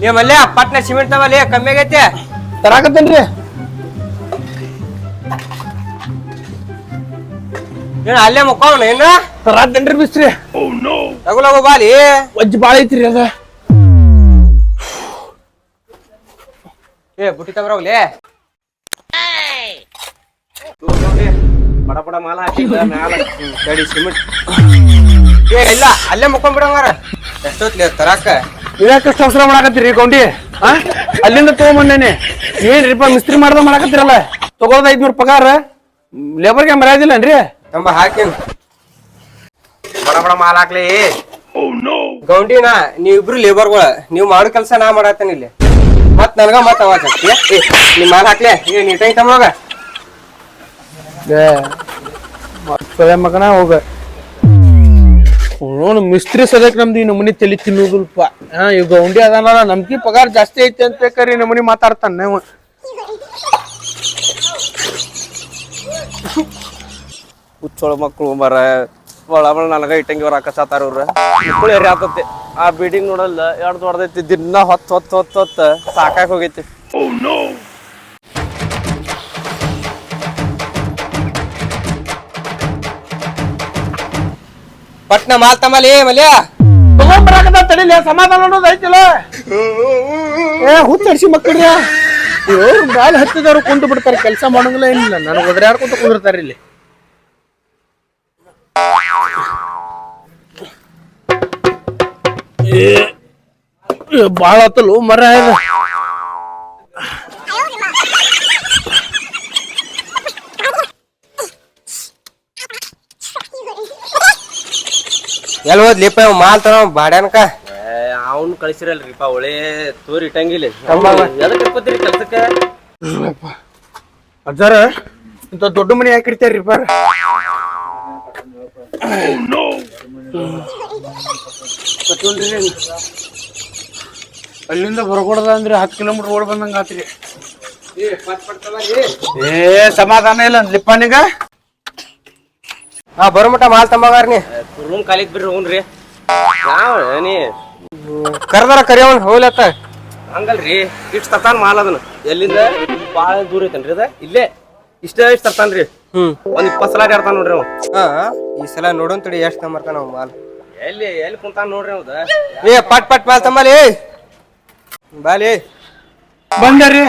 ನೀ ಮಲ್ಯ ಪಟ್ನ ಸಿಮೆಂಟ್ ನಮ್ಮಲ್ಲಿ ಕಮ್ಮಿ ಆಗೈತೆ. ತರಾಕತ್ತೇನ್ರಿ ಏನ ಅಲ್ಲೇ ಮುಕ್ಕೋಣ ಏನ? ತರಾತೇನ್ರಿ ಬಿಸ್ರಿ ಲಗು ಲಗು ಬಾಲಿ. ವಜ್ಜ್ ಬಾಳ ಐತ್ರಿ ಅದ. ಏ ಬುಟ್ಟಿ ತಗೋಗ್ಲಿ ಬಡ ಬಡ ಮಾಲ ಹಾಕಿ ಮ್ಯಾಲ. ಗಾಡಿ ಸಿಮೆಂಟ್ ಏ ಇಲ್ಲ ಅಲ್ಲೇ ಮುಕ್ಕೊಂಡ್ ಬಿಡಂಗಾರ ತರಕ? ತರಾಕ ಇದ್ಯಾಕಷ್ಟು ಅವಸರ ಮಾಡಾಕತ್ತೀರಿ ಗೌಂಡಿ? ಆ? ಅಲ್ಲಿಂದ ತಗೊಂಬಂದೇನಿ. ಏನ್ರಿಪ್ಪ ಮಿಸ್ತ್ರಿ ಮಾಡ್ದ ಮಾಡಾಕತ್ತೀರಲ್ಲ? ತಗೋದ ಐದ್ನೂರು ಪಗಾರ. ಲೇಬರ್ಗೆ ಮರ್ಯಾದಿಲ್ಲನ್ರಿ ತಂಬ ಹಾಕಿನ್ ಬಡ ಬಡ ಮಾಲ ಹಾಕ್ಲಿ. ಗೌಂಡಿನ ನೀವಿಬ್ರು ಲೇಬರ್ಗಳ ನೀವು ಮಾಡೋ ಕೆಲಸ ನಾ ಮಾಡತ್ತೇನೆ ಇಲ್ಲಿ. ಮತ್ ನನಗ ಮತ್ ಅವಾಜ್ ಹಾಕ್ತೀಯ? ಏ ನಿಮ್ ಮಾಲ್ ಹಾಕ್ಲೆ. ಏ ನೀಟಾಗಿ ತಮ್ಮಗ ಮಗನ ಹೋಗ. ನೋಡು ಮಿಸ್ತ್ರಿ ಸದಕ್ ನಮ್ದು ಈ ನಮನಿ ತಲೆ ತಿನ್ನುದಿಲ್ಪ ಹಾ ಈಗ ಗೌಂಡಿ ಅದಾನಲ್ಲ ನಮ್ಗೆ ಪಗಾರ ಜಾಸ್ತಿ ಐತಿ ಅಂತ ಬೇಕಾರಿ ನಮೂನಿ ಮಾತಾಡ್ತಾನ ನೀವು ಹುಚ್ಚೋಳ ಮಕ್ಕಳು ಮರ ಒಳ ಒಳ ನನಗ ಇಟ್ಟಂಗಿ ಅವ್ರ ಹಾಕಸಾತಾರ ಅವ್ರ ಮಕ್ಕಳು ಎರಿ ಆತತಿ. ಆ ಬಿಲ್ಡಿಂಗ್ ನೋಡಲ್ಲ ಎರಡು ದೊಡ್ಡದೈತಿ ದಿನ ಹೊತ್ತು ಹೊತ್ತು ಹೊತ್ತು ಹೊತ್ತು ಸಾಕಾಗಿ ಹೋಗೈತಿ. ಪಟ್ನ ಮಾಲ್ ತಮ್ಮಲಿ ಮಲ್ಯ? ತಗೊಂಬರಾಕದ ತಡಿಲಿ ಸಮಾಧಾನ ಅನ್ನೋದು ಐತಿಲ್ಲ? ಏ ಹುತ್ತರಿಸಿ ಮಕ್ಕಳ್ರಿ ಇವ್ರು ಗಾಳಿ ಹತ್ತಿದವ್ರು ಕುಂತು ಬಿಡ್ತಾರೆ ಕೆಲಸ ಮಾಡಂಗಿಲ್ಲ ಏನಿಲ್ಲ. ನನಗೆ ಒದರಾಡ್ಕೊಂತ ಕುಂದಿರ್ತಾರೆ ಇಲ್ಲಿ. ಬಾಳ ಆತಲು ಮರ ಇದು. ಎಲ್ ಹೋದ್ಲಿಪ್ಪ ಇವ್ ಮಾಲ್ ತರ ಬಾಡ್ಯಾನಕ? ಅವ್ನು ಕಳಿಸಿರಲ್ರಿಪ್ಪ ಒಳ್ಳೆ ತೋರಿ ಇಟ್ಟಂಗಿಲ್ಲ. ಎದಕ್ಕೆ ಇರ್ಕೋತೀರಿ ಕೆಲ್ಸಕ್ಕೆ? ಅಜ್ಜಾರ ಇಂಥ ದೊಡ್ಡ ಮನೆ ಯಾಕಿರ್ತಾರ್ರಿ ಬಾರ ಅಲ್ಲಿಂದ ಬರ್ಕೊಡದ ಅಂದ್ರೆ ಹತ್ತು ಕಿಲೋಮೀಟರ್ ಓಡ್ ಬಂದಂಗ ಆತ್ರಿ ಏ ಸಮಾಧಾನ ಇಲ್ಲ ಲಿಪ್ಪನಿಗ ಹಾ ಬರೋ ಮಟ ಮಾಲ್ ತಂಬಾಗಾರ ನೀ ರೂಮ್ ಕಾಲಿಕ್ ಬಿಡ್ರಿ ಹೂನ್ರಿ ಯಾವ ನೀ ಕರ್ದಾರ ಕರಿಯವನ್ ಹೋಗ್ಲತ್ತ ಹಂಗಲ್ರಿ ಇಷ್ಟ ತರ್ತಾನ ಮಾಲ್ ಅದನ್ನ. ಎಲ್ಲಿಂದ? ಭಾಳ ದೂರ ಐತನ್ರಿ ಅದ? ಇಲ್ಲೇ. ಇಷ್ಟ ಇಷ್ಟ ತರ್ತಾನ್ರಿ ಹ್ಮ್. ಒಂದ್ ಇಪ್ಪತ್ ಸಲ ಆಡ್ತಾನ ನೋಡ್ರಿ ಅವ. ಹಾ ಈ ಸಲ ನೋಡೋನ್ ತಡಿ ಎಷ್ಟ್ ತಂಬರ್ತಾನ ಅವ್ ಮಾಲ್. ಎಲ್ಲಿ ಎಲ್ಲಿ ಕುಂತಾನ ನೋಡ್ರಿ ಅವ್ದ? ಏ ಪಟ್ ಪಟ್ ಮಾಲ್ ತಂಬಾಲಿ ಬಾಲಿ ಬಂದ್ರಿ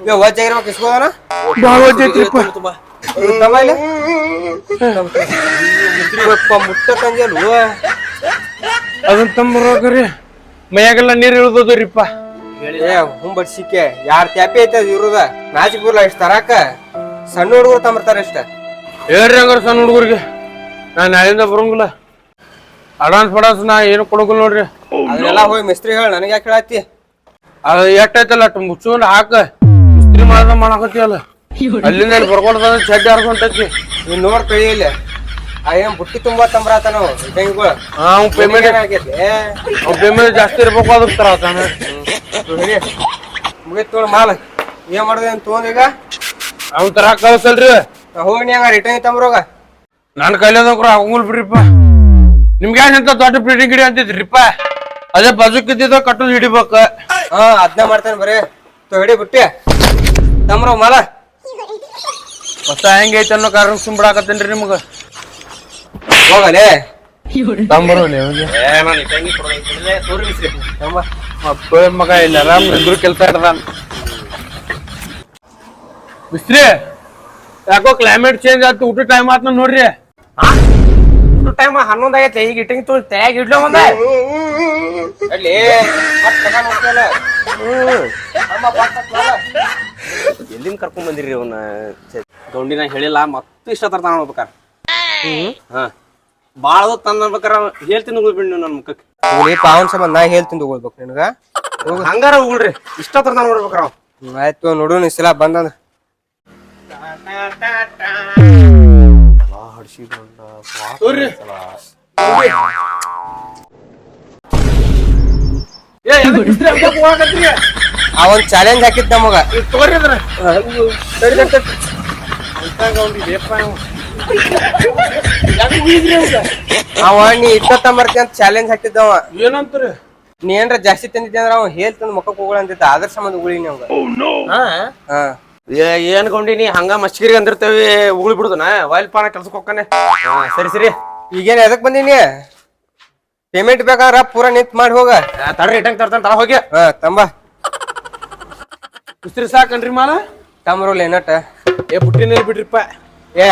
ಏ ವಜ್ಜಾಗಿರ್ಬೇಕು ಇಸ್ಬೋದನ ತುಂಬಾ. ಮುಟ್ಟ ತಂಜಲು ಅದನ್ನ ತಂಬರೋಗ್ರಿ. ಮೈಯಾಗೆಲ್ಲ ನೀರ್ ಇಳ್ದದ್ರಿಪ್ಪ. ಏ ಹುಂಬಟ್ ಸಿಕ್ಕೆ ಯಾರ್ ತ್ಯಾಪಿ ಐತೆ ಅದು ಇರುದ? ನಾಚಿಕ್ ಬರಲ್ಲ ಇಷ್ಟ ತರಾಕ? ಸಣ್ಣ ಹುಡುಗರು ತಂಬರ್ತಾರ ಇಷ್ಟ. ಹೇಳ್ರಿ ಹಂಗಾರ ಸಣ್ಣ ಹುಡುಗರಿಗೆ. ನಾನು ನಾಳೆಯಿಂದ ಬರಂಗಿಲ್ಲ. ಅಡಾನ್ಸ್ ಪಡಾನ್ಸ್ ನಾ ಏನು ಕೊಡೋಗಿಲ್ಲ ನೋಡ್ರಿ. ಅದನ್ನೆಲ್ಲ ಹೋಗಿ ಮಿಸ್ತ್ರಿ ಹೇಳ ನನಗೆ ಯಾಕೆ ಹೇಳತ್ತಿ ಅದು ಎಷ್ಟೈತಲ್ಲ ಅಷ್ಟು ಹಾಕ. ಮಿಸ್ತ್ರಿ ಮಾಡ್ದ ಮಾಡಾಕತ್ತೀವಲ್ಲ ಅಲ್ಲಿಂದ ಇಲ್ಲಿ ಬರ್ಕೊಳ್ದ ಚಡ್ಡಿ ಹರ್ಕೊಂತೈತಿ ನೀನ್ ನೋಡ್ ಕೈಯಲ್ಲಿ ಆ ಏನ್ ಬುಟ್ಟಿ ತುಂಬಾ ತಂಬರಾತ ನಾವು ಇಟ್ಟಂಗಿಗಳು ಅವ್ನು ಪೇಮೆಂಟ್ ಆಗೈತಿ ಅವ್ನ ಪೇಮೆಂಟ್ ಜಾಸ್ತಿ ಇರ್ಬೇಕು ಅದಕ್ಕೆ ತರ ಆತಾನ. ಮುಗಿತ್ ಮಾಲ ಮಾಲ್. ಏನ್ ಮಾಡಿದೆ ಅಂತ ತೊಗೊಂಡ್ ಈಗ? ಅವ್ನ ತರ ಕಳ್ಸಲ್ರಿ. ನಾ ಹೋಗಿ ನೀ ಹಂಗ ರಿಟರ್ನ್ ತಂಬ್ರೋಗ ನನ್ನ ಕೈಲದಕ್ರ ಹಂಗಲ್ ಬಿಡ್ರಿಪ್ಪ. ನಿಮ್ಗೆ ಏನಂತ ಇಂಥ ದೊಡ್ಡ ಬಿಲ್ಡಿಂಗ್ ಗಿಡ ಅಂತಿದ್ರಿಪ್ಪ? ಅದೇ ಬಜುಕಿದ್ದ ಕಟ್ಟೋದು ಹಿಡಿಬೇಕ. ಹಾ ಅದ್ನ ಮಾಡ್ತಾನೆ ಬರೀ. ತೊ ಬಿಟ್ಟಿ ಬುಟ್ಟಿ. ತಂಬ್ರೋ ಮಾಲ. ಹೊಸ ಹೆಂಗೈತೆ ಅನ್ನೋ ಕಾರಣ ಸುಂಬಿಡಾಕತ್ತೇನ್ರಿ ನಿಮ್ಗ? ಹೋಗಲೇ? ಮಕ್ಕಳ ಮಗ ಇಲ್ಲ ಆರಾಮ್ ಇದ್ರು ಕೆಲಸ ಇಡ್ದಾನ ಮಿಸ್ತ್ರಿ ಯಾಕೋ ಕ್ಲೈಮೇಟ್ ಚೇಂಜ್ ಆಯ್ತು ಊಟ ಟೈಮ್ ಆತ್ ನೋಡ್ರಿ. ಟೈಮ್ ಹನ್ನೊಂದ್ ಆಗೈತೆ ಈಗ ಇಟ್ಟಿಂಗ್ ತೊಳಿ ತಯಾಗಿ ಇಡ್ಲೋ ಒಂದ. ಅಲ್ಲಿ. ಎಲ್ಲಿಂದ ಕರ್ಕೊಂಡ್ ಬಂದಿರಿ ಅವನ? ಗೌಂಡಿನ ಹೇಳಿಲ್ಲ ಮತ್ತೆ ಇಷ್ಟ ತರ್ತಾನ ನೋಡ್ಬೇಕಾರ ಹಾ. ಭಾಳ ಹೊತ್ತು ತಂದ ಅನ್ಬೇಕಾರ ಹೇಳ್ತೀನಿ ಬಿಡಿ ನೀವು ನನ್ನ ಮುಖಕ್ಕೆ. ಪಾವನ್ ಸಂಬಂಧ ನಾ ಹೇಳ್ತೀನಿ ತಗೊಳ್ಬೇಕು ನಿನಗ. ಹಂಗಾರ ಹೋಗ್ರಿ ಇಷ್ಟ ತರ್ತಾನ ನೋಡ್ಬೇಕಾರ ಆಯ್ತು ನೋಡು ಈ ಸಲ ಬಂದಂದ ಏ ಅವನ್ ಚಾಲೆಂಜ್ ಹಾಕಿದ್ ನಮಗ. ಅವನ್. ಅದ್ರ ಅವ ನೀ ಇಪ್ಪತ್ತೊಂಬರ್ತಿ ಅಂತ ಚಾಲೆಂಜ್ ಹಾಕಿದ್ದವ ರೀ ನೀ ಏನ್ರ ಜಾಸ್ತಿ ತಂದಿದ್ದೆ ಅಂದ್ರ ಅವ ಹೇಳ್ ತಂದ್ ಮುಖಕ್ಕೆ ಆದರ್ಶ ಅಂತಿದ್ದ ಅದ್ರ ಸಂಬಂಧ ಉಗುಳಿ ಆ ಹಾ. ಹಾ ಏ- ಏನ್ ಗೊಂಡಿ ನೀ? ಹಂಗ ಮಸ್ಕಿರಿ ಅಂದಿರ್ತೇವಿ. ಉಗುಳಿ ಬಿಡುದನ? ವಾಯಿಲ್ ಪಾನ ಕೆಲ್ಸಕ್ಕೆ ಹೋಗ್ಕನೆ ಸರಿ ಸರಿ. ಈಗೇನ್ ಎದಕ್ ಬಂದೀನಿ ಪೇಮೆಂಟ್ ಬೇಕಾದ್ರ ಪೂರ ನಿಂತ್ ಮಾಡಿ ಹೋಗ. ತಡ ರಿಟರ್ನ್ ತರ್ತಾನ ತರ ಹೋಗಿ. ತಂಬಾ ತಂಬ. ಉಸ್ತ್ರಿ ಸಾಕನ್ರಿ ಮಾಲ? ತಮ್ರೋಲ್ ಏನಟ ಏ ಬುಟ್ಟಿನಲ್ಲಿ ಬಿಡ್ರಿಪ್ಪ. ಏ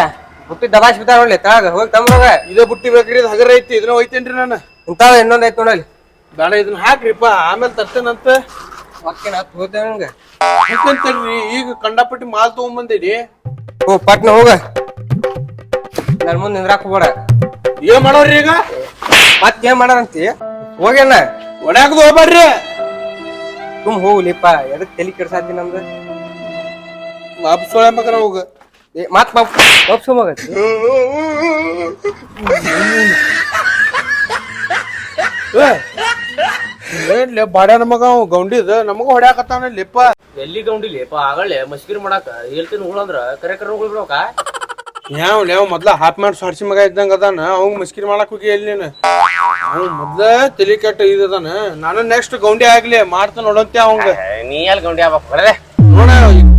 ಬುಟ್ಟಿ ದಬಾಶ್ ಬಿದ್ದಾರ ನೋಡ್ಲಿ ತಾಗ ಹೋಗಿ ತಮ್ರೋಗ. ಇದೇ ಬುಟ್ಟಿ ಬೇಕ್ರಿ ಇದು ಹಗರ ಐತಿ ಇದನ್ನ ಹೋಯ್ತೇನ್ರಿ ನಾನು. ಇಂತಾವ ಇನ್ನೊಂದ್ ಐತಿ ನೋಡಲ್ಲಿ. ಬೇಡ ಇದನ್ನ ಹಾಕ್ರಿಪ್ಪ. ಆಮೇಲೆ ತರ್ತೇನಂತ. ಓಕೆ ನಾ ತಗೋತೇವೆ ಈಗ ಕಂಡಾಪಟ್ಟಿ ಮಾಲ್ ತಗೊಂಬಂದಿರಿ. ಓ ಪಟ್ನ ಹೋಗ. ನನ್ ಮುಂದೆ ನಿಂದ್ರಾಕ್ ಹೋಗ್ಬೇಡ. ಏನ್ ಮಾಡೋರಿ ಈಗ? ಮತ್ ಏನ್ ಮಾಡಾರಂತಿ? ಹೋಗ್ಯಾನ? ಒಡ್ಯಾಕದು ಹೋಗ್ಬೇಡ್ರಿ ತುಂಬ ಹೋಗ್ಲಿಪ್ಪ ಎದಕ್ ತಲಿ ಕೆಡ್ಸಾತಿ ನಮ್ದು? ವಾಪಸ್ ಮಗರ ಹೋಗ. ಏ, ಮತ್ ವಾಪಸ್ ಹೋಗತ್ತಿ. ಏನ್ಲೆ ಬಾಡ್ಯಾನ ಮಗ ಅವ ಗೌಂಡಿದ ನಮಗ ಹೊಡ್ಯಾಕತ್ತಾನ ಲಿಪ್ಪ ಎಲ್ಲಿ ಗೌಂಡಿಲಿಪ್ಪ ಆಗಳೆ ಮಸ್ಕಿರಿ ಮಾಡಾಕ. ಹೇಳ್ತೀನಿ ಉಗುಳಂದ್ರ ಕರೆ ಕರೆ ಉಗುಳ್ ಬಿಡ್ಬೇಕ ಯಾವ ಯಾವ ಮೊದ್ಲ ಹಾಫ್ ಮಾಡಿ ಸಾಡ್ಸಿ ಮಗ ಇದ್ದಂಗ ಅದಾನ ಅವಂಗ ಮಸ್ಕಿರಿ ಮಾಡಕ್ ಹೋಗಿ ಎಲ್ಲಿ ನೀನು? ಅವ್ನ್ ಮೊದ್ಲ ತಲಿ ಕೆಟ್ಟ ಇದದಾನ ನಾನು ನೆಕ್ಸ್ಟ್ ಗೌಂಡಿ ಆಗ್ಲಿ ಮಾಡ್ತಾನ ನೋಡಂತೆ ಅವಂಗ. ನೀ ಎಲ್ಲಿ ಗೌಂಡಿ ಆಗ್ಬೇಕು ಬರದೆ ನೋಡ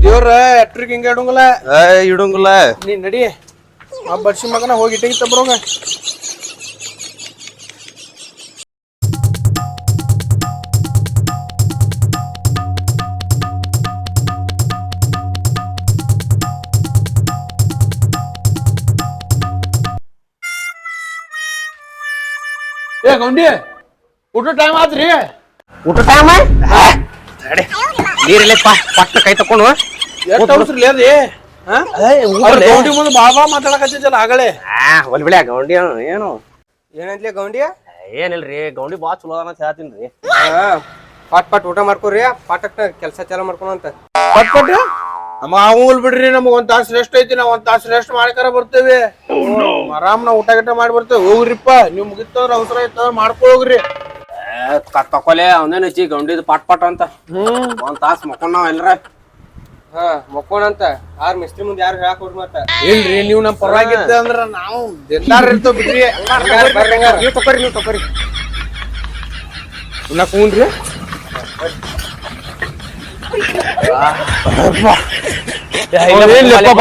ದೇವ್ರ ಎಟ್ರಿಗೆ ಹಿಂಗ ಇಡಂಗಿಲ್ಲ. ಇಡಂಗಿಲ್ಲ. ನೀ ನಡಿ. ಆ ಬರ್ಸಿ ಮಗನ ಹೋಗಿ ಇಟ್ಟಿಗೆ ತಬ್ಬರೋಗ ಏ ಗೌಂಡಿ ಊಟ ಟೈಮ್ ಆತ್ರಿ ಊಟ ಟೈಮ್ ನೀರಿಲ್ಲಪ್ಪ ಪಟ್ಟ ಕೈ ತಕೊಂಡು ಎಷ್ಟು ಅವಸರ ಗೌಂಡಿ ಮುಂದೆ ಬಾ ಬಾ ಮಾತಾಡಕತ್ತಿದ್ದಲ್ಲ ಆಗಲೇ. ಆ ಒಲ್ಬಿಳೆ ಗೌಂಡಿ ಅವ್ನು ಏನು? ಏನಂತ್ಲಿ ಗೌಂಡಿಯ ಏನಿಲ್ರಿ ಗೌಂಡಿ ಬಾ ಚಲೋ ಅದ ಅಂತ ಹೇಳ್ತೀನಿ ಹಾ. ಪಟ್ ಪಟ್ ಊಟ ಮಾಡ್ಕೊರಿ ಪಾಟಕ್ ಕೆಲಸ ಚಾಲೂ ಮಾಡ್ಕೊಳಂತ. ಪಟ್ ಪಟ್ ನಮ್ಮ ಅವಲ್ ಬಿಡ್ರಿ ನಮಗ್ ಒಂದ್ ತಾಸು ರೆಸ್ಟ್ ಐತಿ ನಾವ್ ಒಂದ್ ತಾಸು ರೆಸ್ಟ್ ಮಾಡ್ಕರ ಬರ್ತೇವೆ. ಆರಾಮ್ ನಾವ್ ಊಟ ಗಿಟ ಮಾಡಿ ಬರ್ತೇವೆ. ಹೋಗ್ರಿಪ್ಪ ನೀವ್ ಮುಗಿತಂದ್ರ ಅವಸರ ಐತಂದ್ರ ಮಾಡ್ಕೊಳ್ರಿ ತಕೊಲೆ ಅವನೇನ್ ಹಚ್ಚಿ ಗೌಂಡಿದ್ ಪಾಟ್ ಪಾಟ್ ಅಂತ. ಒಂದ್ ತಾಸ್ ಮಕ್ಕೊಂಡ್ ನಾವ್ ಎಲ್ರ. ಹಾ ಮಕ್ಕೋಣಂತ ಆರ್ ಮಿಸ್ತ್ರಿ ಮುಂದೆ ಯಾರು ಹೇಳಕ್ ಕೊಡ್ರಿ ಮತ್ತ? ಇಲ್ರಿ ನೀವ್ ನಮ್ ಪರವಾಗಿದ್ದ ಅಂದ್ರ ನಾವು ಎಲ್ಲಾರು ಇರ್ತೇವ್ ಬಿಡ್ರಿ. ಹಂಗಾರ್ ನೀವು ತಕೋರಿ ನೀವು ತಕೋರಿ. ನಾ ಕೂನ್ರಿ?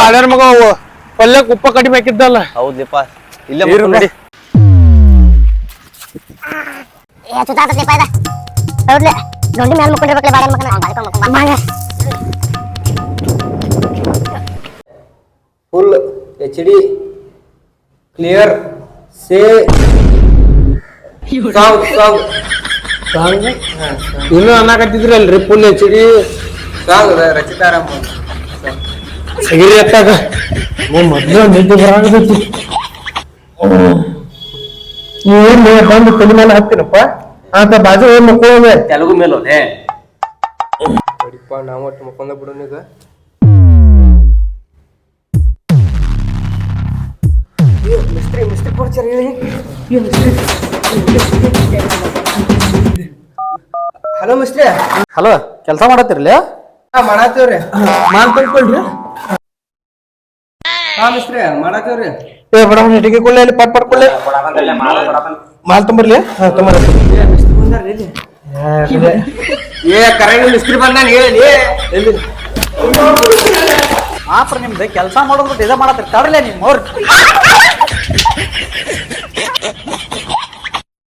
ಬಾಳ್ಯಾರ ಮಗ ಅವು. ಪಲ್ಯಕ್ ಉಪ್ಪ ಕಡಿಮೆ ಹಾಕಿದ್ದಲ್ಲ. ಹೌದ್ಲಿಪ್ಪ. ಇಲ್ಲ ನೋಡಿ. ಏ ಇದ. ಹೌದ್ಲೆ. ಮಗನ. ಫುಲ್ ಎಚ್ ಡಿ ಕ್ಲಿಯರ್ ಸೇ ಸಾಂಗ್ ಸಾಂಗ್ ಇನ್ನು ಅನ್ನಕತ್ತಿದ್ರಲ್ರಿ full H D. Song Rachita Ram ಸಗಿರಿ ಎತ್ತಾಗ ಮೊದ್ಲು ನಿದ್ದೆ ಬರಾಗತೈತಿ ನೀವೇನ್ ಬಂದು ತಲೆ ಮೇಲೆ ಹತ್ತಿನಪ್ಪ ಆತ ಬಾಜು ಏನ್ ಮಕ್ಕಳು ತೆಲುಗು ಮೇಲೋದೆ ನೋಡಿಪ್ಪ ನಾವು ಒಟ್ಟು ಮಕ್ಕೊಂದ ಬಿಡೋಣ ಈಗ. ಮಿಸ್ತ್ರಿ ಮಿಸ್ತ್ರಿ ಕೊಡ್ಚಾರ ಹೇಳಿ? ಹಲೋ ಮಿಸ್ತ್ರಿ. ಹಲೋ ಕೆಲಸ ಮಾಡತ್ತಿರ್ಲಿ ಮಾಡಾತೀವ್ರಿ. ಮಾಲ್ ತಂದ್ಕೊಳ್ರಿ ಹಾ ಮಿಸ್ತ್ರಿ ಮಾಡಾತೀವ್ರಿ. ಏ ಬಡ ಇಟ್ಟಿಗೆ ಕೊಳ್ಳೆ ಅಲ್ಲಿ ಪಟ್ ಪಡ್ಕೊಳ್ಳಿ ಮಾಲ್ ತುಂಬರ್ಲಿ? ಹಾ ತುಂಬರ ಏ ಕರೆಂಟ್ ಮಿಸ್ತ್ರಿ ಬಂದಾನ ಹೇಳಿ ಮಾತ್ರ ನಿಮ್ದು ಕೆಲಸ ಮಾಡೋದು ಇದ ಮಾಡತ್ತೀರಿ ತಡ್ರಲೇ ನಿಮ್ಮ ಅವ್ರು.